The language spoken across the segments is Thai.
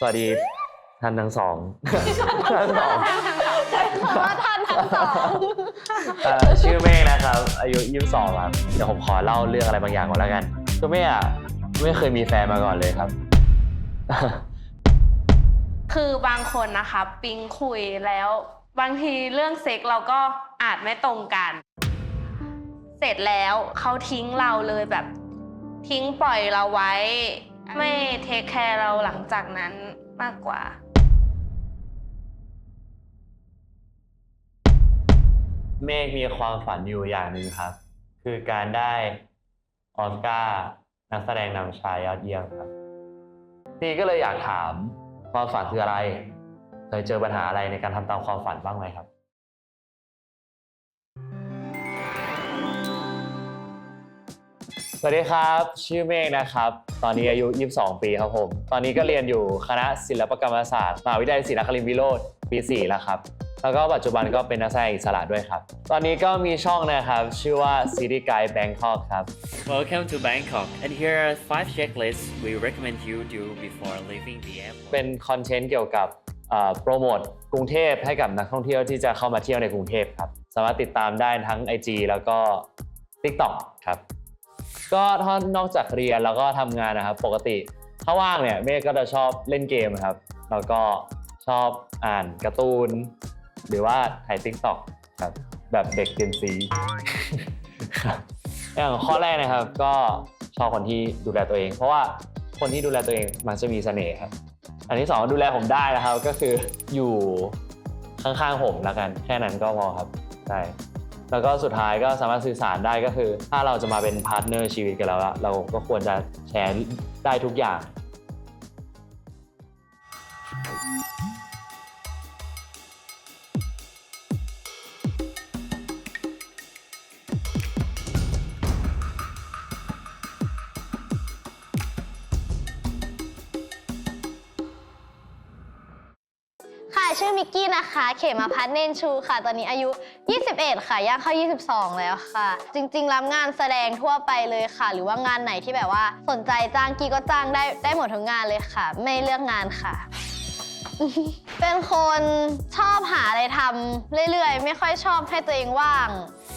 สวัสดีท่านทั้งสองท่านสองใช่คำว่าท่านทั้งสองเอ่อชื่อเมฆนะครับ อายุ22ครับเดี๋ยวผมขอเล่าเรื่องอะไรบางอย่างก่อนแล้วกันคือเมฆอะไม่เคยมีแฟนมาก่อนเลยครับ คือบางคนนะคะปิ๊งคุยแล้ว บางทีเรื่องเซ็กเราก็อาจไม่ตรงกัน เสร็จแล้วเขาทิ้งเราเลยแบบ ทิ้งปล่อยเราไว้ ไม่เทคแคร์เราหลังจากนั้นมากกว่า เมฆมีความฝันอยู่อย่างหนึ่งครับ คือการได้ออสการ์นักแสดงนำชายยอดเยี่ยมครับพี่ก็เลยอยากถามความฝันคืออะไร เคยเจอปัญหาอะไรในการทำตามความฝันบ้างไหมครับ สวัสดีครับ ชื่อเมฆนะครับ ตอนนี้อายุ 22 ปีครับผม ตอนนี้ก็เรียนอยู่คณะศิลปกรรมศาสตร์มหาวิทยาลัยศรีนครินทรวิโรธปี4แล้วครับแล้วก็ปัจจุบันก็เป็นนักแสดงอิสระด้วยครับ ตอนนี้ก็มีช่องนะครับ ชื่อว่า City Guide Bangkok ครับ Welcome to Bangkok, and here are five checklists we recommend you do before leaving the airport. เป็นคอนเทนต์เกี่ยวกับเอ่อโปรโมทกรุงเทพให้กับนักท่องเที่ยวที่จะเข้ามาเที่ยวในกรุงเทพครับ สามารถติดตามได้ทั้ง IG แล้วก็ TikTok ครับ ก็ถ้านอกจากเรียนแล้วก็ทำงานนะครับ ปกติถ้าว่างเนี่ยเมฆก็จะชอบเล่นเกมครับ แล้วก็ชอบอ่านการ์ตูน หรือว่าถ่าย TikTok ครับแบบเด็กเจนซีครับอย่างข้อแรกนะครับก็ชอบคนที่ดูแลตัวเอง เพราะว่าคนที่ดูแลตัวเองมันจะมีเสน่ห์ครับ อันที่สองดูแลผมได้นะครับก็คืออยู่ข้างๆผมแล้วกัน แค่นั้นก็พอครับใช่ แล้วก็สุดท้ายก็สามารถสื่อสารได้ก็คือ ถ้าเราจะมาเป็นพาร์ทเนอร์ชีวิตกันแล้ว เราก็ควรจะแชร์ได้ทุกอย่าง เขมาพัฒน์เนนชูค่ะ ตอนนี้อายุ 21 ค่ะ ย่างเข้า 22 แล้วค่ะ จริงๆ รับงานแสดงทั่วไปเลยค่ะ หรือว่างานไหนที่แบบว่าสนใจจ้างกี้ก็จ้างได้ได้หมดทุกงานเลยค่ะ ไม่เลือกงานค่ะ เป็นคนชอบหาอะไรทำเรื่อยๆ ไม่ค่อยชอบให้ตัวเองว่าง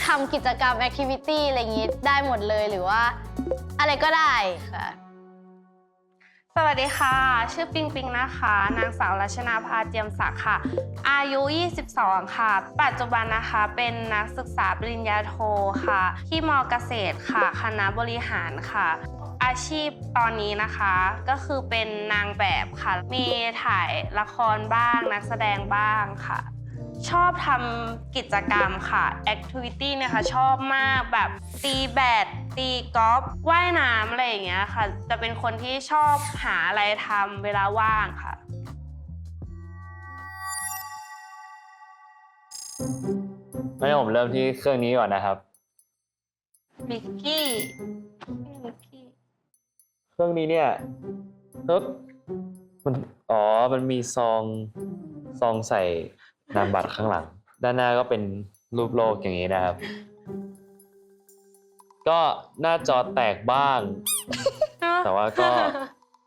ทำกิจกรรมแอคทิวิตี้อะไรอย่างงี้ได้หมดเลยหรือว่า อะไรก็ได้ค่ะ สวัสดีค่ะ ชื่อปิงปิงนะคะ นางสาวรัชนาภาเจียมศักดิ์ค่ะ อายุ 22 ค่ะ ปัจจุบันนะคะเป็นนักศึกษาปริญญาโทค่ะ ที่มเกษตรค่ะ คณะบริหารค่ะ อาชีพตอนนี้นะคะก็คือเป็นนางแบบค่ะ มีถ่ายละครบ้าง นักแสดงบ้างค่ะ ชอบทำกิจกรรมค่ะแอคทิวิตี้เนี่ยค่ะชอบมากแบบตีแบดตีกอล์ฟว่ายน้ำอะไรอย่างเงี้ยค่ะ จะเป็นคนที่ชอบหาอะไรทำเวลาว่างค่ะไม่ผมเริ่มที่เครื่องนี้ก่อนนะครับ มิกกี้มิกกี้ เครื่องนี้เนี่ยปึ๊บมันอ๋อมันมีซองซองใส่ นามบัตรข้างหลัง ด้านหน้าก็เป็นรูปโลกอย่างนี้นะครับ ก็หน้าจอแตกบ้าง แต่ว่าก็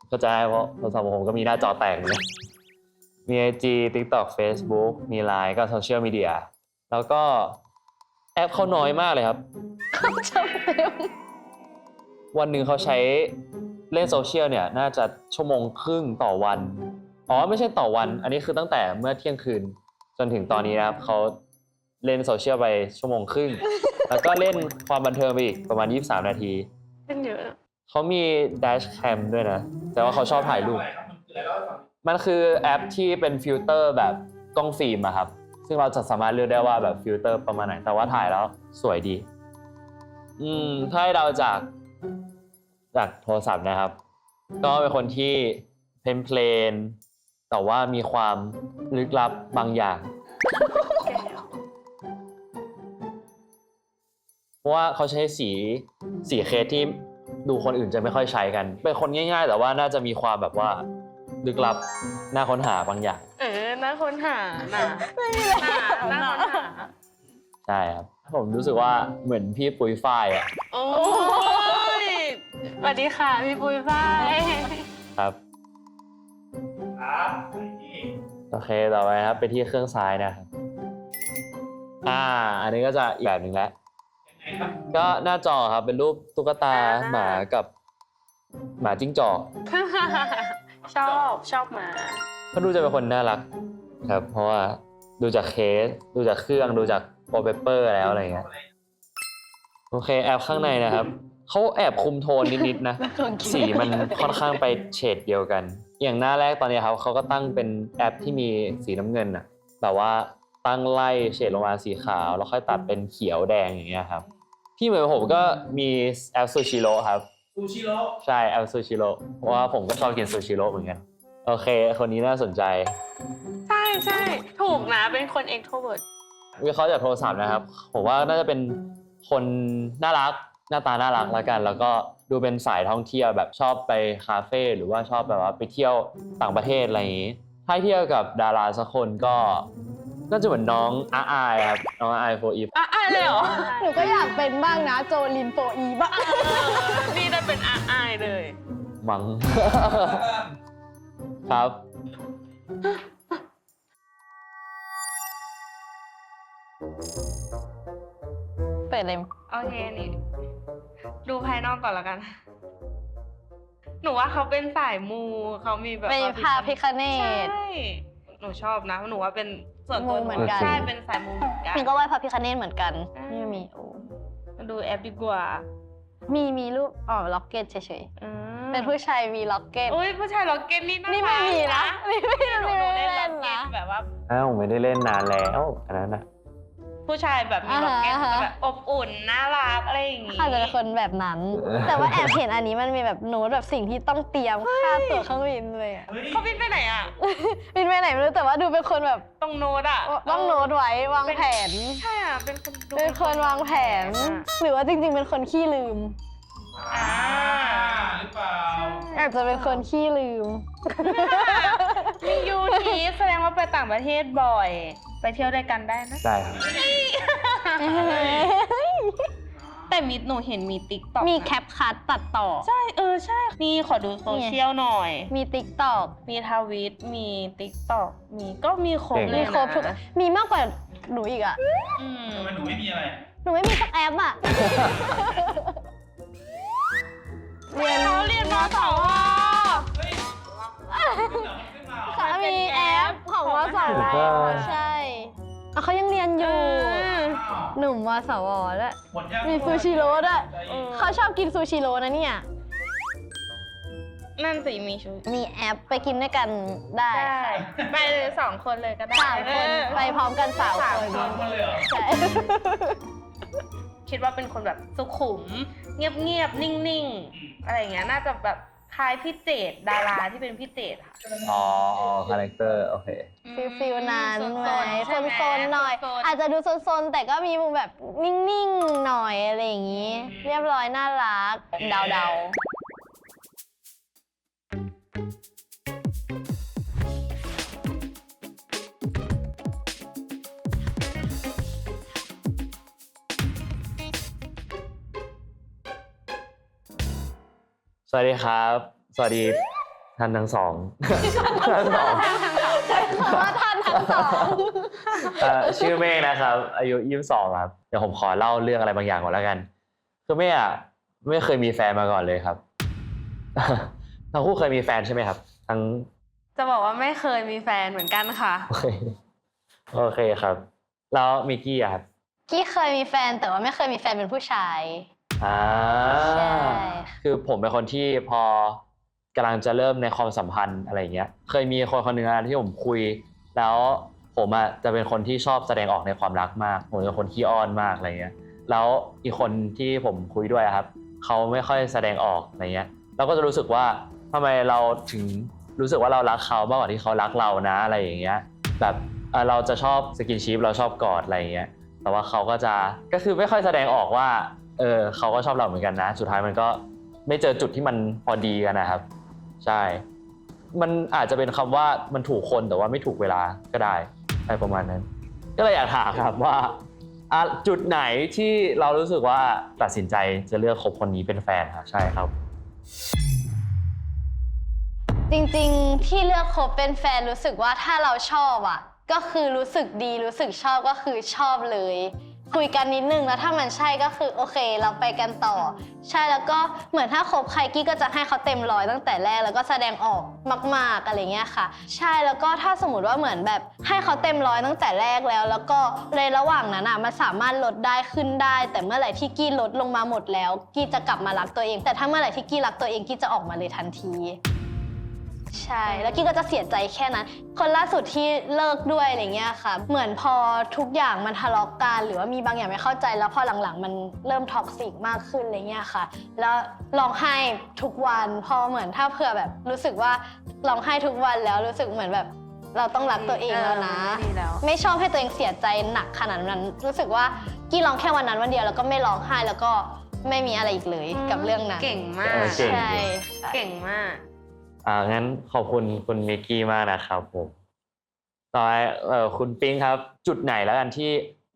เข้าใจเพราะโทรศัพท์ของผมก็มีหน้าจอแตกเหมือนกันมี IG TikTok Facebook มี Line ก็โซเชียลมีเดียแล้วก็แอปเขาน้อยมากเลยครับวันหนึ่งเขาใช้เล่นโซเชียลเนี่ยน่าจะชั่วโมงครึ่งต่อวัน อ๋อไม่ใช่ต่อวัน อันนี้คือตั้งแต่เมื่อเที่ยงคืน จนถึงตอนนี้นะครับเขาเล่นโซเชียลไปชั่วโมงครึ่ง แล้วก็เล่นความบันเทิงไปอีกประมาณ 23 นาทีเป็นเยอะเขามี dash cam ด้วยนะ แต่ว่าเขาชอบถ่ายรูป มันคือแอปที่เป็นฟิลเตอร์แบบกล้องฟิล์มอะครับ ซึ่งเราจะสามารถเลือกได้ว่าแบบฟิลเตอร์ประมาณไหน แต่ว่าถ่ายแล้วสวยดี อืม ถ้าให้เราจากจากโทรศัพท์นะครับ ก็เป็นคนที่เพลนเพลนๆ แต่ว่ามีความลึกลับบางอย่าง เพราะว่าเขาใช้สีสีเคสที่ดูคนอื่นจะไม่ค่อยใช้กัน เป็นคนง่าย ๆ แต่ว่าน่าจะมีความแบบว่าลึกลับน่าค้นหาบางอย่าง เออน่าค้นหาน่ะน่าน่าค้นหาใช่ครับ ผมรู้สึกว่าเหมือนพี่ปุ้ยฝ้ายอะโอ้ยสวัสดีค่ะ พี่ปุ้ยฝ้ายครับ อ่าโอเคต่อไปนะครับ ไปที่เครื่องซ้ายนะครับ อ่า อันนี้ก็จะอีกแบบหนึ่งแล้วก็หน้าจอครับเป็นรูปตุ๊กตาอ่าหมากับ หมาจิ้งจอก ชอบชอบหมา ก็ดูจะเป็นคนน่ารักครับ เพราะว่าดูจากเคส ดูจากเครื่องดูจากโปรเปเปอร์แล้วอะไรเงี้ยโอเคแอบข้างในนะครับ เขาแอบคุมโทนนิดๆนะสีมันค่อนข้างไปเฉดเดียวกัน อย่างหน้าแรกตอนนี้ครับเขาก็ตั้งเป็นแอปที่มีสีน้ำเงินอะแบบว่าตั้งไล่เฉดลงมาสีขาว แล้วค่อยตัดเป็นเขียวแดงอย่างเงี้ยครับที่เหมือนผมก็มีแอปซูชิโร่ครับซูชิโร่ใช่แอปซูชิโร่เพราะว่าผมก็ชอบกินซูชิโร่เหมือนกันโอเค คนนี้น่าสนใจ ใช่ใช่ถูกนะเป็นคน extrovert วิเคราะห์จากโทรศัพท์นะครับ ผมว่าน่าจะเป็นคนน่ารัก หน้าตาน่ารักแล้วกัน แล้วก็ดูเป็นสายท่องเที่ยวแบบชอบไปคาเฟ่หรือว่าชอบแบบว่าไปเที่ยวต่างประเทศอะไรอย่างนี้ถ้าเที่ยวกับดาราสักคนก็น่าจะเหมือนน้องอาอายครับน้องอาอายโฟอีฟอะอะเลยเหรอหนูก็อยากเป็นบ้างนะโจลินโฟอีบ้างนี่ได้เป็นอาอายเลยมังครับเปิดเลยโอเคนี่ดูภายนอกก่อนแล้วกัน หนูว่าเขาเป็นสายมูเขามีแบบเป็นว่พาพิคเนใช่ตหนูชอบนะ หนูว่าเป็นส่วนตัวมูเหมือนกัน ใช่เป็นสายมูเหมือนกันมีก็ไหว้พระพิคเนตเหมือนกันอ่านี่มีโอ้มาดูแอปดีกว่ามีมีรูปอ๋อล็อกเก็ตเฉยอืมๆเป็นผู้ชายมีล็อกเก็ต อุ้ยผู้ชายล็อกเก็ตนี่านี่ไม่มีนะนี่ไม่หนูนี่หนูไม่เล่นเล่ล็อนกเก็นะตแบบว่า อ้าวไม่ได้เล่นนานแล้วอันนั้นนะ ผู้ชายแบบมีล็อกเก็ตอ่าฮะแบบอบอุ่นน่ารักอะไรอย่างงี้อาจจะเป็นคนแบบนั้น แต่ว่าแอบเห็นอันนี้มันมีแบบโน้ตแบบสิ่งที่ต้องเตรียมค่าตั๋วเครื่องบินเลยอะเฮ้ยเขาบินไปไหนอะบินไปไหนไม่รู้แต่ว่าดูเป็นคนแบบตรงโน้ตอะต้องโน้ตไว้วางแผนใช่อะเป็นคนดูเป็นคนวางแผน หรือว่าจริง ๆ เป็นคนขี้ลืมอ่าหรือเปล่าอาจจะเป็นคนขี้ลืมมี ต่างประเทศบ่อย ไปเที่ยวด้วยกันได้นะได้ครับแต่มีหนูเห็นมีติ๊กต็อกมีแคปคัดตัดต่อ ใช่เออใช่ นี่ขอดูโซเชียลหน่อย มีติ๊กตอกมีทวิต มีติ๊กต็อกมีก็มีครบเลยมีนะครบทุกมีมากกว่าหนูอีกอะอืมทำไมหนูไม่มีอะไร หนูไม่มีสักแอปอะเรียนเขาเรียนมสวเฮ้ยขึ้นเหรอมันขึ้นมาเหรอเขามีแอป ของวสวใช่อะเขายังเรียนอยู่อ้าวหนุ่มวสวด้วยหมดยังมีซูชิโร่ด้วยใจเย็นเขาชอบกินซูชิโร่นะเนี่ย นั่นสิมีชุดมีแอปไปกินด้วยกันได้ได้ค่ะไปเลยสองคนเลยก็ได้สามคนเออไปพร้อมกันสามสามคนสามคนเลยเหรอใช่คิดว่าเป็นคนแบบสุขุม เงียบๆ นิ่งๆ อะไรอย่างเงี้ย น่าจะแบบ คล้ายพี่เจดดาราที่เป็นพี่เจดค่ะ อ๋อคาแรคเตอร์ โอเค ฟิลฟิลนั้นไหมใช่ไหมโซนๆหน่อยโซนๆอาจจะดูโซนๆแต่ก็มีมุมแบบนิ่ง ๆ หน่อยอะไรอย่างนี้ เรียบร้อยน่ารักเดาๆ วัสดีครับ สวัสดีท่านทั้งสอง ท่านสองเพราะว่าท่านทั้งสองเอ่อชื่อเมฆนะครับ อายุยี่สิบสองครับ เดี๋ยวผมขอเล่าเรื่องอะไรบางอย่างก่อนแล้วกัน คือเมฆอะไม่เคยมีแฟนมาก่อนเลยครับ ทั้งคู่เคยมีแฟนใช่ไหมครับ ทั้งจะบอกว่าไม่เคยมีแฟนเหมือนกันค่ะ โอเคโอเคครับ แล้วมิกกี้อะครับ กี้เคยมีแฟนแต่ว่าไม่เคยมีแฟนเป็นผู้ชาย อ่าใช่คือผมเป็นคนที่พอกำลังจะเริ่มในความสัมพันธ์อะไรอย่างเงี้ย เคยมีคนคนหนึ่งนะที่ผมคุย แล้วผมอะจะเป็นคนที่ชอบแสดงออกในความรักมากผมเป็นคนขี้อ้อนมากอะไรเงี้ย แล้วอีกคนที่ผมคุยด้วยอะครับเขาไม่ค่อยแสดงออกอะไรเงี้ยเราก็จะรู้สึกว่าทำไมเราถึงรู้สึกว่าเรารักเขามากกว่าที่เขารักเรานะอะไรอย่างเงี้ย แบบเอ่อเราจะชอบสกินชิปเราชอบกอดอะไรอย่างเงี้ย แต่ว่าเขาก็จะก็คือไม่ค่อยแสดงออกว่า เออเขาก็ชอบเราเหมือนกันนะ สุดท้ายมันก็ไม่เจอจุดที่มันพอดีกันนะครับ ใช่ มันอาจจะเป็นคำว่ามันถูกคนแต่ว่าไม่ถูกเวลาก็ได้อะไรประมาณนั้น ก็เลยอยากถามครับว่าจุดไหนที่เรารู้สึกว่าตัดสินใจจะเลือกคบคนนี้เป็นแฟนครับใช่ครับ จริงๆที่เลือกคบเป็นแฟนรู้สึกว่าถ้าเราชอบอะ ก็คือรู้สึกดีรู้สึกชอบก็คือชอบเลย คุยกันนิดนึงแล้วถ้ามันใช่ก็คือโอเค เราไปกันต่อ ใช่แล้วก็เหมือนถ้าคบใครกี้ก็จะให้เขาเต็มร้อยตั้งแต่แรกแล้วก็แสดงออกมาก ๆอะไรเงี้ยค่ะ ใช่แล้วก็ถ้าสมมติว่าเหมือนแบบให้เขาเต็มร้อยตั้งแต่แรกแล้ว แล้วก็ในระหว่างนั้นอะมันสามารถลดได้ขึ้นได้ แต่เมื่อไหร่ที่กี้ลดลงมาหมดแล้ว กี้จะกลับมารักตัวเอง แต่ถ้าเมื่อไหร่ที่กี้รักตัวเองกี้จะออกมาเลยทันที ใช่ แล้วกี้ก็จะเสียใจแค่นั้น คนล่าสุดที่เลิกด้วยอะไรเงี้ยค่ะ เหมือนพอทุกอย่างมันทะเลาะกันหรือว่ามีบางอย่างไม่เข้าใจแล้วพอหลังๆ มันเริ่มท็อกซิกมากขึ้นอะไรเงี้ยค่ะ แล้วร้องไห้ทุกวันพอเหมือนถ้าเผื่อแบบรู้สึกว่าร้องไห้ทุกวันแล้วรู้สึกเหมือนแบบเราต้องรักตัวเองแล้วนะเออไม่ดีแล้ว ไม่ชอบให้ตัวเองเสียใจหนักขนาดนั้น รู้สึกว่ากี้ร้องแค่วันนั้นวันเดียวแล้วก็ไม่ร้องไห้แล้วก็ไม่มีอะไรอีกเลยกับเรื่องนั้นเก่งมากเออเก่ง ใช่ค่ะ เก่งมาก อ่างั้นขอบคุณคุณมิกกี้มากนะครับผมต่อไปเอ่อคุณปิ๊งครับ จุดไหนแล้วกันที่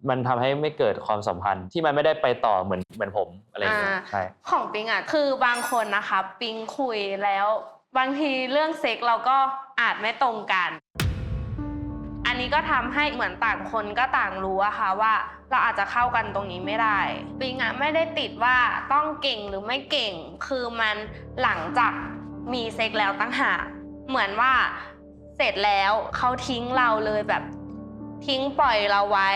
มันทำให้ไม่เกิดความสัมพันธ์ที่มันไม่ได้ไปต่อเหมือนเหมือนผมอะไรอย่างเงี้ยอ่า ใช่ ของปิงอะคือบางคนนะคะ ปิงคุยแล้ว บางทีเรื่องเซ็กเราก็อาจไม่ตรงกัน อันนี้ก็ทำให้เหมือนต่างคนก็ต่างรู้อะค่ะว่า เราอาจจะเข้ากันตรงนี้ไม่ได้ ปิงอะไม่ได้ติดว่าต้องเก่งหรือไม่เก่ง คือมันหลังจาก มีเซ็กแล้วตั้งหากเหมือนว่าเสร็จแล้วเขาทิ้งเราเลยแบบทิ้งปล่อยเราไว้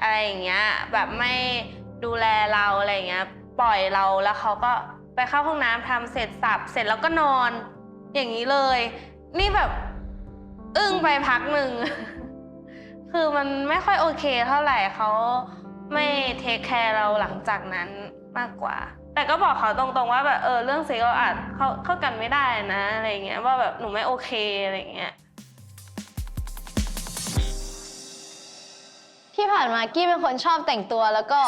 อะไรอย่างเงี้ยแบบไม่ดูแลเราอะไรอย่างเงี้ยปล่อยเราแล้วเขาก็ไปเข้าห้องน้ำทำเสร็จสับเสร็จแล้วก็นอน อย่างนี้เลย นี่แบบอึ้งไปพักหนึ่งคือมันไม่ค่อยโอเคเท่าไหร่เขาไม่เทคแคร์เราหลังจากนั้นมากกว่า แต่ก็บอกเขาตรงๆว่าแบบเออเรื่องเซ็กเราอาจเข้าเข้ากันไม่ได้นะอะไรเงี้ยว่าแบบหนูไม่โอเคอะไรเงี้ยที่ผ่านมากี้เป็นคนชอบแต่งตัวแล้วก็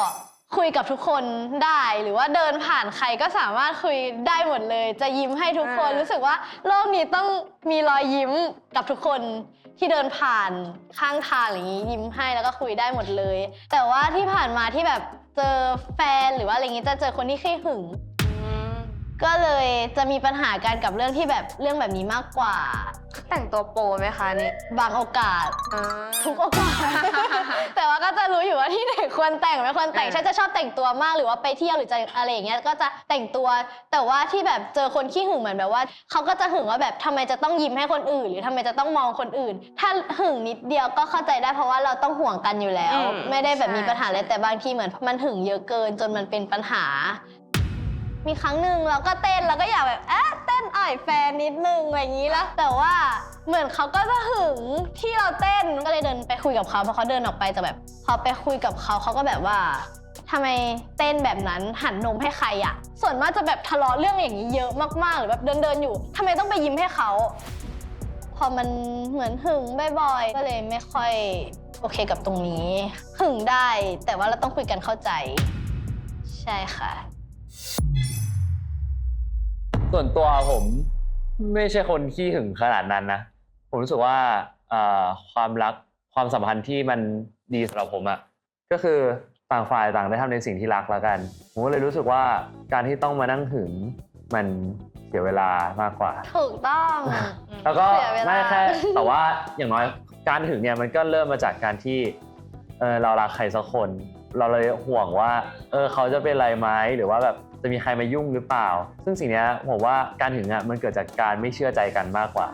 คุยกับทุกคนได้หรือว่าเดินผ่านใครก็สามารถคุยได้หมดเลย จะยิ้มให้ทุกคนอ่ารู้รู้สึกว่าโลกนี้ต้องมีรอยยิ้มกับทุกคนที่เดินผ่านข้างทางอย่างนี้ยิ้มให้แล้วก็คุยได้หมดเลย แต่ว่าที่ผ่านมาที่แบบ เจอแฟนหรือว่าอะไรเงี้ยจะเจอคนที่ขี้หึง ก็เลยจะมีปัญหากันกับเรื่องที่แบบเรื่องแบบนี้มากกว่า แต่งตัวโปไหมคะนี่บางโอกาส อ่า ทุกโอกาส แต่ว่าก็จะรู้อยู่ว่าที่ไหนควรแต่งไม่ควรแต่ง เออฉันจะชอบแต่งตัวมากหรือว่าไปเที่ยวหรือจะอะไรอย่างเงี้ยก็จะแต่งตัว แต่ว่าที่แบบเจอคนขี้หึงเหมือนแบบว่าเขาก็จะหึงว่าแบบทำไมจะต้องยิ้มให้คนอื่น หรือทำไมจะต้องมองคนอื่น ถ้าหึงนิดเดียวก็เข้าใจได้เพราะว่าเราต้องห่วงกันอยู่แล้ว อืมไม่ได้แบบมีใช่ ปัญหาเลยแต่บางทีเหมือนมันหึงเยอะเกินจนมันเป็นปัญหา มีครั้งหนึ่งเราก็เต้นเราก็อยากแบบเอ๊ะเต้นอ่อยแฟนนิดนึงอะไรอย่างนี้แล้ว แต่ว่าเหมือนเขาก็จะหึงที่เราเต้นก็เลยเดินไปคุยกับเขาพอเขาเดินออกไปจะแบบ พอไปคุยกับเขาเขาก็แบบว่าทำไมเต้นแบบนั้นหันนมให้ใครอะส่วนมากจะแบบทะเลาะเรื่องอย่างนี้เยอะมากๆ หรือแบบเดินเดินๆอยู่ทำไมต้องไปยิ้มให้เขา พอมันเหมือนหึงบ่อยๆก็เลยไม่ค่อยโอเคกับตรงนี้ หึงได้แต่ว่าเราต้องคุยกันเข้าใจ ใช่ค่ะ ส่วนตัวผมไม่ใช่คนขี้หึงขนาดนั้นนะผมรู้สึกว่าเอ่อความรักความสัมพันธ์ที่มันดีสำหรับผมอะก็คือต่างฝ่ายต่างได้ทำในสิ่งที่รักแล้วกันผมก็เลยรู้สึกว่าการที่ต้องมานั่งหึงมันเสียเวลามากกว่า ถูกต้อง แล้วก็เสียเวลาไม่แค่แต่ว่าอย่างน้อยการหึงเนี่ยมันก็เริ่มมาจากการที่เออเรารักใครสักคน เราเลยห่วงว่า เออเขาจะเป็นอะไรไหมหรือว่าแบบ จะมีใครมายุ่งหรือเปล่า ซึ่งสิ่งนี้ผมว่าการหึงอะมันเกิดจากการไม่เชื่อใจกันมากกว่า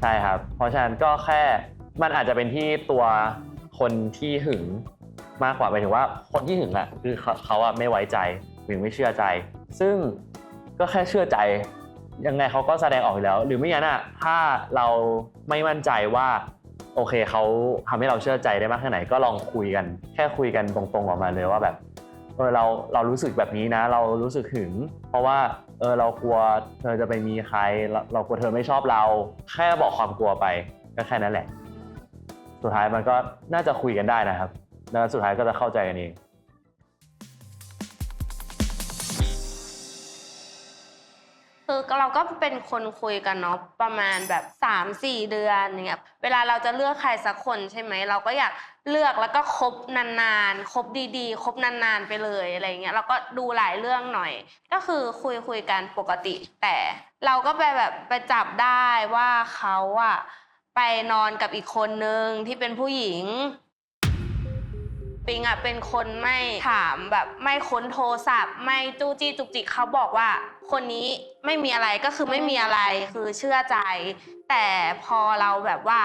ใช่ครับ เพราะฉะนั้นก็แค่มันอาจจะเป็นที่ตัวคนที่หึงมากกว่าหมายถึงว่าคนที่หึงอะคือเขาเขาอะไม่ไว้ใจหรือไม่เชื่อใจ ซึ่งก็แค่เชื่อใจยังไงเขาก็แสดงออกอยู่แล้ว หรือไม่งั้นอะถ้าเราไม่มั่นใจว่าโอเคเขาทำให้เราเชื่อใจได้มากแค่ไหนก็ลองคุยกัน แค่คุยกันตรงๆออกมาเลยว่าแบบ เออเราเรารู้สึกแบบนี้นะ เรารู้สึกหึง เพราะว่าเออเรากลัวเธอจะไปมีใครเราเรากลัวเธอไม่ชอบเรา แค่บอกความกลัวไปก็แค่นั้นแหละ สุดท้ายมันก็น่าจะคุยกันได้นะครับ แล้วสุดท้ายก็จะเข้าใจกันเอง คือเราก็เป็นคนคุยกันเนาะประมาณแบบ3 4 เดือนอย่างเงี้ยเวลาเราจะเลือกใครสักคนใช่ไหมเราก็อยากเลือกแล้วก็คบนานๆคบดีๆคบนานๆไปเลยอะไรเงี้ยเราก็ดูหลายเรื่องหน่อย ก็คือคุยคุยกันปกติ แต่เราก็ไปแบบไปจับได้ว่าเขาอะไปนอนกับอีกคนนึงที่เป็นผู้หญิงปิงอะเป็นคนไม่ถามแบบไม่ค้นโทรศัพท์ ไม่จู้จี้จุกจิกเขาบอกว่า คนนี้ไม่มีอะไรก็คือไม่มีอะไรคือเชื่อใจ แต่พอเราแบบว่า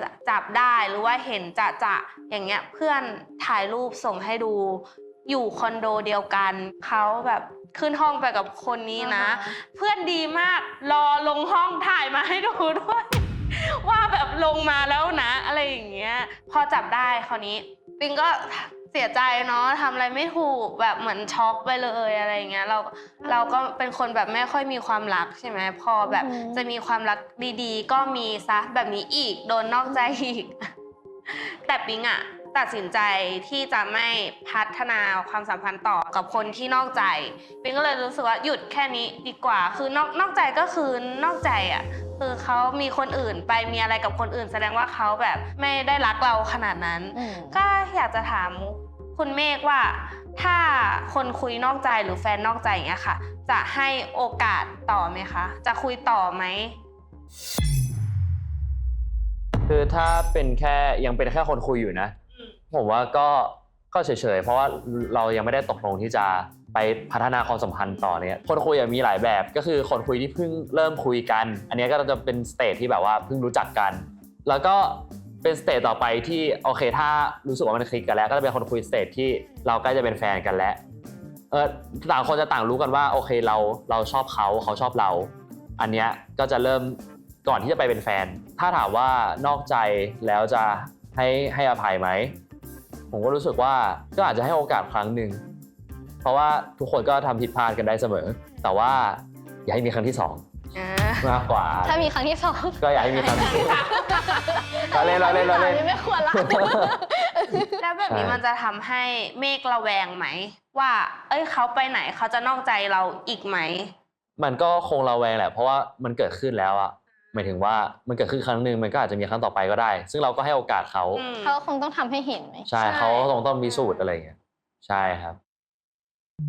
จะจับได้หรือว่าเห็นจะจะอย่างเงี้ยเพื่อนถ่ายรูปส่งให้ดู อยู่คอนโดเดียวกันเขาแบบขึ้นห้องไปกับคนนี้นะ เพื่อนดีมากรอลงห้องถ่ายมาให้ดูด้วย ว่าแบบลงมาแล้วนะ อะไรอย่างเงี้ย พอจับได้คราวนี้ปิงก็ เสียใจเนาะทำอะไรไม่ถูกแบบเหมือนช็อกไปเลยอะไรอย่างเงี้ยเราเราก็เป็นคนแบบไม่ค่อยมีความรักใช่ไหมพอแบบอือหือจะมีความรักดีๆ ก็มีซะแบบนี้อีกโดนนอกใจอีก แต่ปิงอะตัดสินใจที่จะไม่พัฒนาความสัมพันธ์ต่อกับคนที่นอกใจปิงก็เลยรู้สึกว่าหยุดแค่นี้ดีกว่า คือนอกนอกใจก็คือนอกใจอะคือเขามีคนอื่นไปมีอะไรกับคนอื่น แสดงว่าเขาแบบไม่ได้รักเราขนาดนั้นอืมก็อยากจะถาม คุณเมฆว่าถ้าคนคุยนอกใจหรือแฟนนอกใจอย่างเงี้ยค่ะ จะให้โอกาสต่อไหมคะ จะคุยต่อไหม คือถ้าเป็นแค่ยังเป็นแค่คนคุยอยู่นะผมว่าก็ก็เฉยๆ เพราะว่าเรายังไม่ได้ตกลงที่จะไปพัฒนาความสัมพันธ์ต่อเนี่ยคนคุยอะมีหลายแบบ ก็คือคนคุยที่เพิ่งเริ่มคุยกัน อันเนี้ยก็จะเป็นสเตจที่แบบว่าเพิ่งรู้จักกัน แล้วก็ เป็นสเตจต่อไปที่โอเค ถ้ารู้สึกว่ามันคลิกกันแล้ว ก็จะเป็นคนคุยสเตจที่เราใกล้จะเป็นแฟนกันแล้วเออต่างคนจะต่างรู้กันว่าโอเคเราเราชอบเขาเขาชอบเรา อันเนี้ยก็จะเริ่มก่อนที่จะไปเป็นแฟน ถ้าถามว่านอกใจแล้วจะให้ให้อภัยไหมผมก็รู้สึกว่าก็อาจจะให้โอกาสครั้งหนึ่งเพราะว่าทุกคนก็ทำผิดพลาดกันได้เสมอ แต่ว่าอย่าให้มีครั้งที่สอง อ่ามากกว่า ถ้ามีครั้งที่สองก็อย่าให้มีครั้งที่เราเล่นเราเล่นเราเล่นครั้งที่สามไม่ควรละ แล้วแบบนี้ใช่ มันจะทำให้เมฆระแวงไหม ว่า เอ้ยเขาไปไหนเขาจะนอกใจเราอีกไหม มันก็คงระแวงแหละ เพราะว่ามันเกิดขึ้นแล้วอะหมายถึงว่ามันเกิดขึ้นครั้งหนึ่งมันก็อาจจะมีครั้งต่อไปก็ได้ ซึ่งเราก็ให้โอกาสเขาอืม เขาคงต้องทำให้เห็นไหม ใช่ใช่เขาต้องต้องมีสูตรอะไรอย่างเงี้ยใช่ครับอ่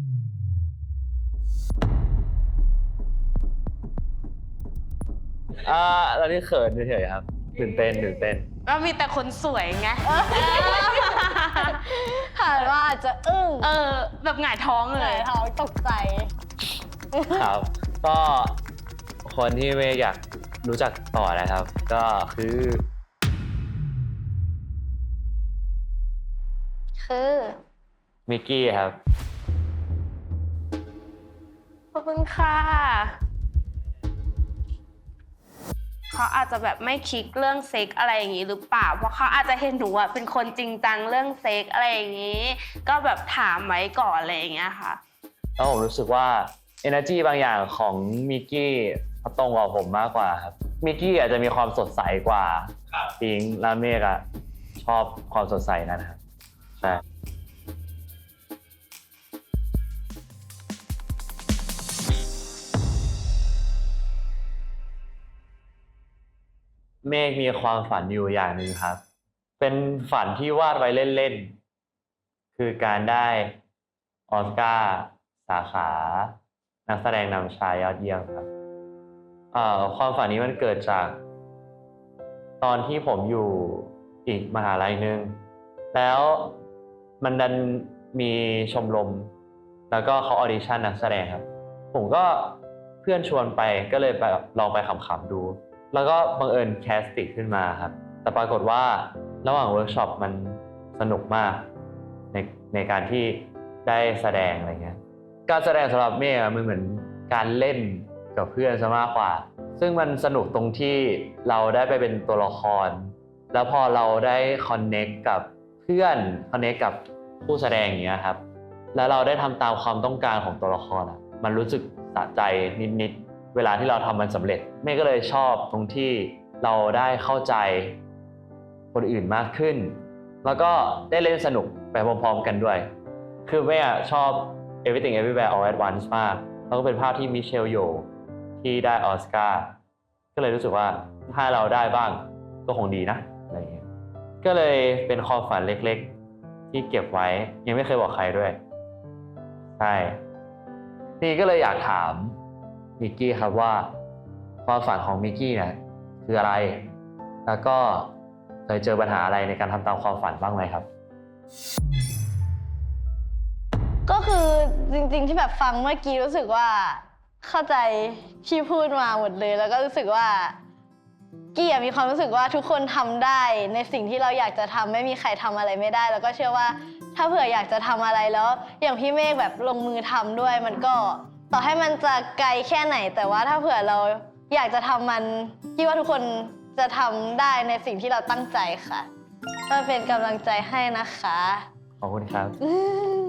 าตอนนี้เขินเฉยๆครับตื่นเต้นตื่นเต้นแล้วมีแต่คนสวยไงค่ะว่าอาจจะอึ้งเออ แบบหงายท้องเลเลยยท้องตกใจ ครับ ก็คนที่เมย์อยากรู้จักต่อนะครับ ก็คือคือมิกกี้ครับ ขอบคุณค่ะ เขาอาจจะแบบไม่คลิกเรื่องเซ็กอะไรอย่างนี้หรือเปล่า เพราะเขาอาจจะเห็นหนูอะเป็นคนจริงจังเรื่องเซ็กอะไรอย่างนี้ ก็แบบถามไว้ก่อนอะไรอย่างเงี้ยค่ะ แล้วผมรู้สึกว่า energy บางอย่างของมิกกี้เขาตรงกว่าผมมากกว่าครับมิกกี้อาจจะมีความสดใสกว่าครับปิงและเมฆอะชอบความสดใสนั้นครับใช่ เมฆมีความฝันอยู่อย่างหนึ่งครับ เป็นฝันที่วาดไว้เล่นๆ คือการได้ออสการ์สาขา นักแสดงนำชายยอดเยี่ยมครับเอ่อความฝันนี้มันเกิดจาก ตอนที่ผมอยู่อีกมหาลัยหนึ่งแล้วมันดันมีชมรม แล้วก็เขาออดิชั่นนักแสดงครับ ผมก็เพื่อนชวนไปก็เลยไปลองไปขำๆดู แล้วก็บังเอิญแคสติดขึ้นมาครับ แต่ปรากฏว่าระหว่างเวิร์กช็อปมันสนุกมากในในการที่ได้แสดงอะไรเงี้ย การแสดงสำหรับเมฆอะมันเหมือนการเล่นกับเพื่อนซะมากกว่า ซึ่งมันสนุกตรงที่เราได้ไปเป็นตัวละคร แล้วพอเราได้คอนเน็กกับเพื่อนคอนเน็กกับผู้แสดงอย่างเงี้ยครับ แล้วเราได้ทำตามความต้องการของตัวละครอะ มันรู้สึกสะใจนิดๆ เวลาที่เราทำมันสำเร็จเมฆก็เลยชอบตรงที่เราได้เข้าใจคนอื่นมากขึ้น แล้วก็ได้เล่นสนุกไปพร้อมๆกันด้วย คือเมฆอะชอบ Everything Everywhere All at Once มากแล้วก็เป็นภาพที่มิเชลโยทที่ได้ออสการ์ก็เลยรู้สึกว่าถ้าเราได้บ้างก็คงดีนะอะไรอย่างเงี้ยก็เลยเป็นความฝันเล็กๆ ที่เก็บไว้ยังไม่เคยบอกใครด้วยใช่นี่ก็เลยอยากถาม มิกกี้ครับว่าความฝันของมิกกี้เนี่ยคืออะไร แล้วก็เคยเจอปัญหาอะไรในการทำตามความฝันบ้างไหมครับ ก็คือจริงๆที่แบบฟังเมื่อกี้รู้สึกว่าเข้าใจที่พูดมาหมดเลย แล้วก็รู้สึกว่ากี้อะมีความรู้สึกว่าทุกคนทำได้ในสิ่งที่เราอยากจะทำไม่มีใครทำอะไรไม่ได้ แล้วก็เชื่อว่าถ้าเผื่ออยากจะทำอะไรแล้ว อย่างพี่เมฆแบบลงมือทำด้วยมันก็ ต่อให้มันจะไกลแค่ไหน แต่ว่าถ้าเผื่อเราอยากจะทำมันกี้ว่าทุกคนจะทำได้ในสิ่งที่เราตั้งใจค่ะ ก็เป็นกำลังใจให้นะคะ ขอบคุณครับอืม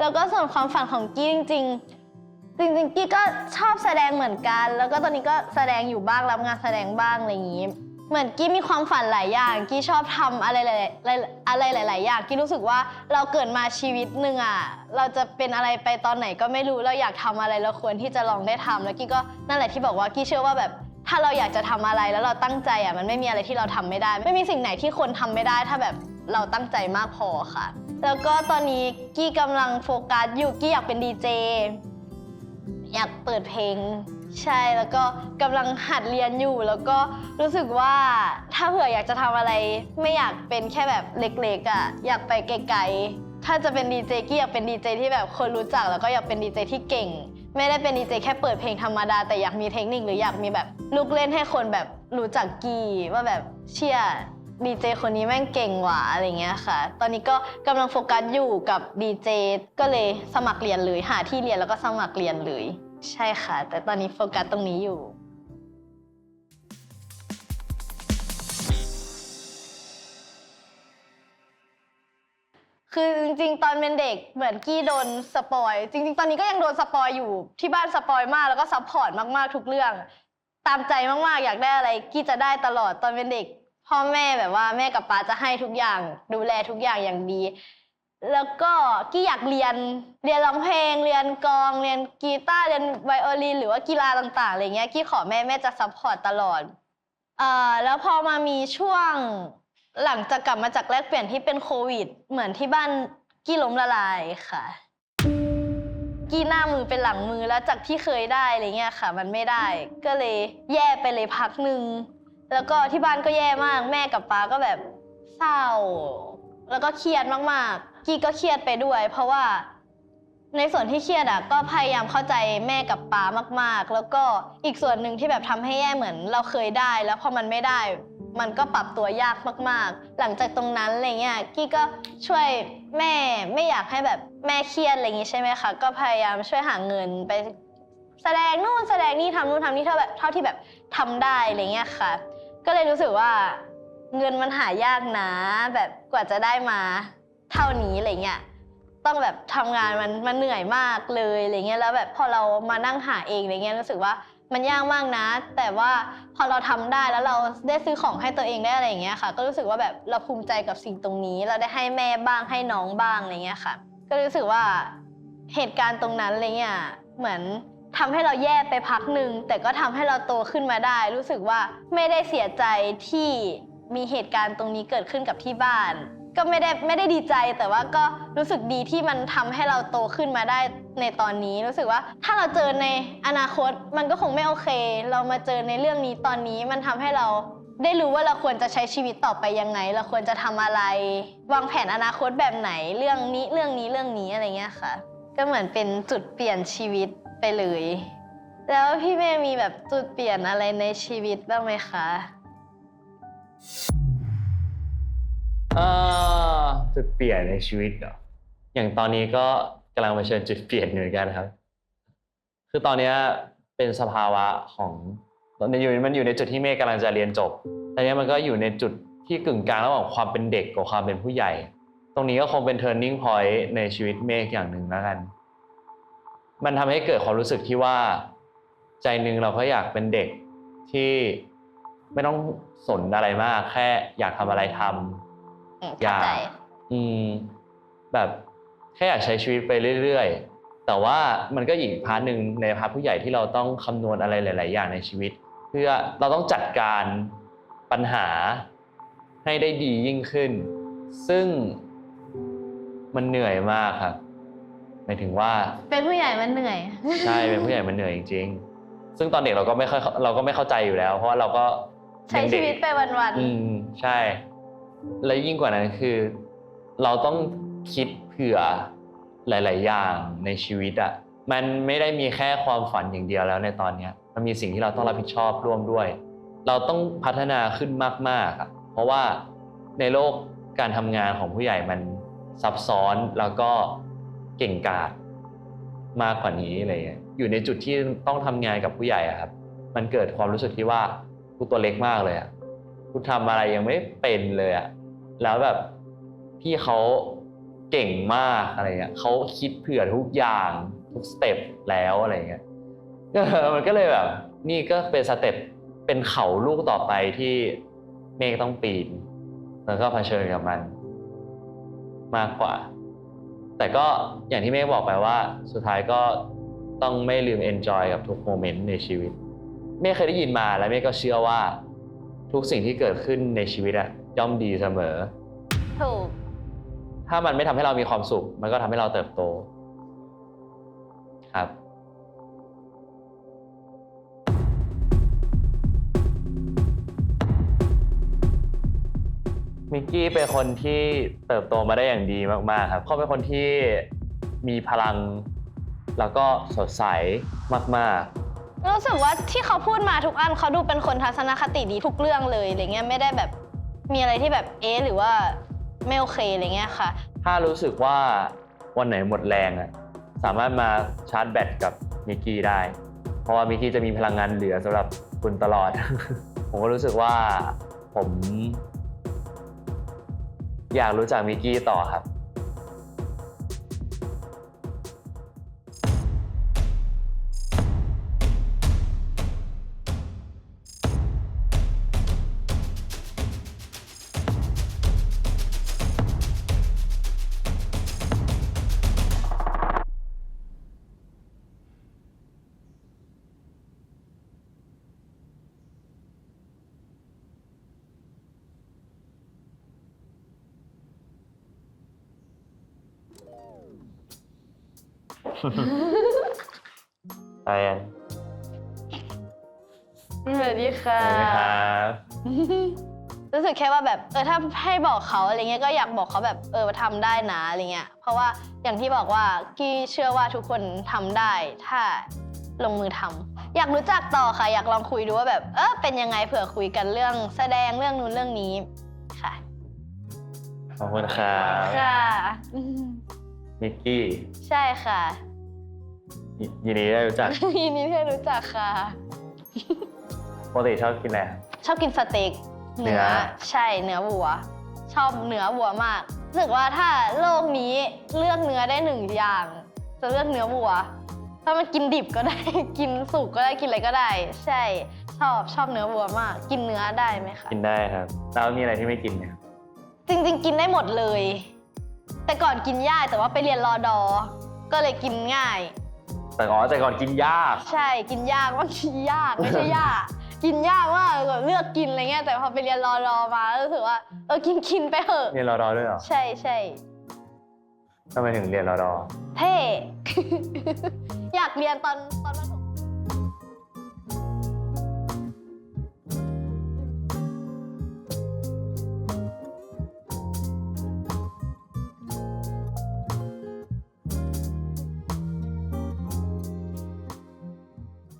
แล้วก็ส่วนความฝันของกี้จริง ๆ จริงๆกี้ก็ชอบแสดงเหมือนกัน แล้วก็ตอนนี้ก็แสดงอยู่บ้างรับงานแสดงบ้างอะไรอย่างนี้ เหมือนกี้มีความฝันหลายอย่าง กี้ชอบทำอะไรหลายๆอะไรหลาย ๆ อย่าง กี้รู้สึกว่าเราเกิดมาชีวิตหนึ่งอะ เราจะเป็นอะไรไปตอนไหนก็ไม่รู้ เราอยากทำอะไรเราควรที่จะลองได้ทำแล้วกี้ก็นั่นแหละที่บอกว่ากี้เชื่อว่าแบบ ถ้าเราอยากจะทำอะไรแล้วเราตั้งใจอะมันไม่มีอะไรที่เราทำไม่ได้ ไม่มีสิ่งไหนที่คนทำไม่ได้ ถ้าแบบเราตั้งใจมากพอค่ะ แล้วก็ตอนนี้กี้กำลังโฟกัสอยู่กี้อยากเป็นดีเจอยากเปิดเพลง ใช่แล้วก็กำลังหัดเรียนอยู่ แล้วก็รู้สึกว่าถ้าเผื่ออยากจะทำอะไร ไม่อยากเป็นแค่แบบเล็กๆอะอยากไปไกลๆถ้าจะเป็นดีเจกี้อยากเป็นดีเจที่แบบคนรู้จัก แล้วก็อยากเป็นดีเจที่เก่ง ไม่ได้เป็นดีเจแค่เปิดเพลงธรรมดา แต่อยากมีเทคนิคหรืออยากมีแบบลูกเล่นให้คนแบบรู้จักกี้ว่าแบบเชี่ยดีเจคนนี้แม่งเก่งหว่ะอะไรเงี้ยค่ะ ตอนนี้ก็กำลังโฟกัสอยู่กับดีเจก็เลยสมัครเรียนเลยหาที่เรียนแล้วก็สมัครเรียนเลย ใช่ค่ะ แต่ตอนนี้โฟกัสตรงนี้อยู่ คือจริงๆ ตอนเป็นเด็กเหมือนกี้โดนสปอย จริง ๆ ตอนนี้ก็ยังโดนสปอยอยู่ ที่บ้านสปอยมากแล้วก็ซัพพอร์ตมากๆทุกเรื่อง ตามใจมากๆ อยากได้อะไรกี้จะได้ตลอดตอนเป็นเด็ก พ่อแม่แบบว่าแม่กับป้าจะให้ทุกอย่าง ดูแลทุกอย่างอย่างดี แล้วก็กี้อยากเรียนเรียนร้องเพลง เรียนกลอง เรียนกีตาร์เรียนไวโอลินหรือว่ากีฬาต่างๆอะไรเงี้ยกี้ขอแม่แม่จะซัพพอร์ตตลอดเอ่อแล้วพอมามีช่วงหลังจากกลับมาจากแลกเปลี่ยนที่เป็นโควิด เหมือนที่บ้านกี้ล้มละลายค่ะ กี้หน้ามือเป็นหลังมือแล้วจากที่เคยได้อะไรเงี้ยค่ะ มันไม่ได้ก็เลยแย่ไปเลยพักหนึ่งแล้วก็ที่บ้านก็แย่มากแม่กับป้าก็แบบเศร้า แล้วก็เครียดมากๆ กี้ก็เครียดไปด้วย เพราะว่าในส่วนที่เครียดอะก็พยายามเข้าใจแม่กับป้ามาก ๆ แล้วก็อีกส่วนหนึ่งที่แบบทำให้แย่เหมือน เราเคยได้ แล้วพอมันไม่ได้ มันก็ปรับตัวยากมาก ๆ หลังจากตรงนั้นอะไรเงี้ยกี้ก็ช่วยแม่ไม่อยากให้แบบแม่เครียดอะไรอย่างงี้ใช่ไหมคะก็พยายามช่วยหาเงินไป แสดงนู่นแสดงนี่ทำนู่นทำนี่เท่าแบบเท่าที่แบบทำได้อะไรเงี้ยค่ะ ก็เลยรู้สึกว่าเงินมันหายากนะแบบกว่าจะได้มา เท่านี้อะไรเงี้ยต้องแบบทำงานมันมันเหนื่อยมากเลยอะไรเงี้ยแล้วแบบพอเรามานั่งหาเองอะไรเงี้ยรู้สึกว่ามันยากมากนะ แต่ว่าพอเราทำได้แล้วเราได้ซื้อของให้ตัวเองได้อะไรอย่างเงี้ยค่ะ ก็รู้สึกว่าแบบเราภูมิใจกับสิ่งตรงนี้ เราได้ให้แม่บ้างให้น้องบ้างอะไรเงี้ยค่ะ ก็รู้สึกว่าเหตุการณ์ตรงนั้นอะไรเงี้ยเหมือนทำให้เราแย่ไปพักหนึ่งแต่ก็ทำให้เราโตขึ้นมาได้ รู้สึกว่าไม่ได้เสียใจที่มีเหตุการณ์ตรงนี้เกิดขึ้นกับที่บ้าน ก็ไม่ได้ไม่ได้ดีใจแต่ว่าก็รู้สึกดีที่มันทำให้เราโตขึ้นมาได้ในตอนนี้รู้สึกว่าถ้าเราเจอในอนาคตมันก็คงไม่โอเค เรามาเจอในเรื่องนี้ตอนนี้มันทำให้เราได้รู้ว่าเราควรจะใช้ชีวิตต่อไปยังไง เราควรจะทำอะไร วางแผนอนาคตแบบไหนเรื่องนี้เรื่องนี้เรื่องนี้อะไรเงี้ยค่ะ ก็เหมือนเป็นจุดเปลี่ยนชีวิตไปเลย แล้วพี่เมย์มีแบบจุดเปลี่ยนอะไรในชีวิตบ้างไหมคะ เอ่อจุดเปลี่ยนในชีวิตเหรอ อย่างตอนนี้ก็กำลังเผชิญจุดเปลี่ยนอยู่เหมือนกันครับ คือตอนเนี้ยเป็นสภาวะของตอนนี้อยู่มันอยู่ในจุดที่เมฆกำลังจะเรียนจบแต่เนี้ยมันก็อยู่ในจุดที่กึ่งกลางระหว่างความเป็นเด็กกับความเป็นผู้ใหญ่ ตรงนี้ก็คงเป็น turning point ในชีวิตเมฆอย่างหนึ่งแล้วกัน มันทำให้เกิดความรู้สึกที่ว่า ใจหนึ่งเราก็อยากเป็นเด็กที่ไม่ต้องสนอะไรมาก แค่อยากทำอะไรทำ อืมอยาเข้ากใจ อืมแบบแค่อยากใช้ชีวิตไปเรื่อยแต่ว่ามันก็อีกพาร์ทหนึ่งในพาร์ทผู้ใหญ่ที่เราต้องคำนวณอะไรหลาย ๆ อย่างในชีวิต เพื่อเราต้องจัดการปัญหาให้ได้ดียิ่งขึ้น ซึ่งมันเหนื่อยมากครับหมายถึงว่า เป็นผู้ใหญ่มันเหนื่อย ใช่เป็นผู้ใหญ่มันเหนื่อยจริงๆ ซึ่งตอนเด็กเราก็ไม่ค่อยเราก็ไม่เข้าใจอยู่แล้ว เพราะว่าเราก็ใช้ยังชีเด็กวิตไปวันอืมใช่ และยิ่งกว่านั้นคือ เราต้องคิดเผื่อหลาย ๆ อย่างในชีวิตอะมันไม่ได้มีแค่ความฝันอย่างเดียวแล้วในตอนเนี้ยมันมีสิ่งที่เราต้องรับผิดชอบร่วมด้วย เราต้องพัฒนาขึ้นมากๆอะเพราะว่าในโลกการทำงานของผู้ใหญ่มันซับซ้อนแล้วก็เก่งกาจมากกว่านี้อะไรเงี้ยอยู่ในจุดที่ต้องทำงานกับผู้ใหญ่อะครับ มันเกิดความรู้สึกที่ว่ากูตัวเล็กมากเลยอะ กูทำอะไรยังไม่เป็นเลยอะแล้วแบบพี่เขาเก่งมากอะไรเงี้ยเขาคิดเผื่อทุกอย่างทุกสเต็ปแล้วอะไรเงี้ยมันก็เลยแบบ นี่ก็เป็นสเต็ปเป็นเขาลูกต่อไปที่เมฆต้องปีน แล้วก็เผชิญกับมัน มากกว่า แต่ก็อย่างที่เมฆบอกไปว่า สุดท้ายก็ต้องไม่ลืม enjoy กับทุกโมเมนต์ในชีวิต เมฆเคยได้ยินมาและเมฆก็เชื่อว่า ทุกสิ่งที่เกิดขึ้นในชีวิตอะย่อมดีเสมอๆถูก ถ้ามันไม่ทำให้เรามีความสุข มันก็ทำให้เราเติบโต ครับ มิกกี้เป็นคนที่เติบโตมาได้อย่างดีมาก ๆ ครับเขาเป็นคนที่มีพลัง แล้วก็สดใสมาก รู้สึกว่าที่เขาพูดมาทุกอันเขาดูเป็นคนทัศนคติดีทุกเรื่องเลยอะไรเงี้ยไม่ได้แบบมีอะไรที่แบบเอ๊ะหรือว่าไม่โอเคอะไรเงี้ยค่ะ ถ้ารู้สึกว่าวันไหนหมดแรงอะสามารถมาชาร์จแบตกับมิกกี้ได้ เพราะว่ามิกกี้จะมีพลังงานเหลือสำหรับคุณตลอด ผมก็รู้สึกว่าผม อยากรู้จักมิกกี้ต่อครับ ไปยังสวัสดีค่ะไปไหมครับรู้สึกแค่ว่าแบบเออถ้าให้บอกเขาอะไรเงี้ยก็อยากบอกเขาแบบเออทำได้นะอะไรเงี้ยเพราะว่าอย่างที่บอกว่ากี้เชื่อว่าทุกคนทำได้ถ้าลงมือทำอยากรู้จักต่อค่ะ อยากลองคุยดูว่าแบบเออเป็นยังไงเผื่อคุยกันเรื่องแสดงเรื่องนู้นเรื่องนี้ค่ะขอบคุณครับค่ะมิกกี้ ใช่ค่ะ ยยินดีได้รู้จัก ยินดีที่ได้รู้จักค่ะ ปกติชอบกินอะไรครับชอบกินสเต็กเนื้เนื้ออใช่เนื้อวัว ชอบเนื้อวัวมากรู้สึกว่าถ้าโลกนี้เลือกเนื้อได้หนึ่งอย่าง จะเลือกเนื้อวัว ถ้ามันกินดิบก็ได้ กินสุกก็ได้กินอะไรก็ได้ ใช่ ชอบชอบเนื้อวัวมาก กินเนื้อได้ไหมคะกินได้ครับ แล้วมีอะไรที่ไม่กินไหมครับจริง ๆ กินได้หมดเลย แต่ก่อนกินยากแต่ว่าไปเรียนรอดอ ก็เลยกินง่าย แต่อ๋อแต่ก่อนกินยากใช่กินยากว่ากินยากไม่ใช่ยาก กินยากมากแบบเลือกกินอะไรเงี้ยแต่พอไปเรียนรอรอมารู้สึกว่าเออกินกินไปเถอะเรียนรอดอด้วยเหรอใช่ใช่ทำไมถึงเรียนรอดอเท่ อยากเรียนตอนตอนมัธ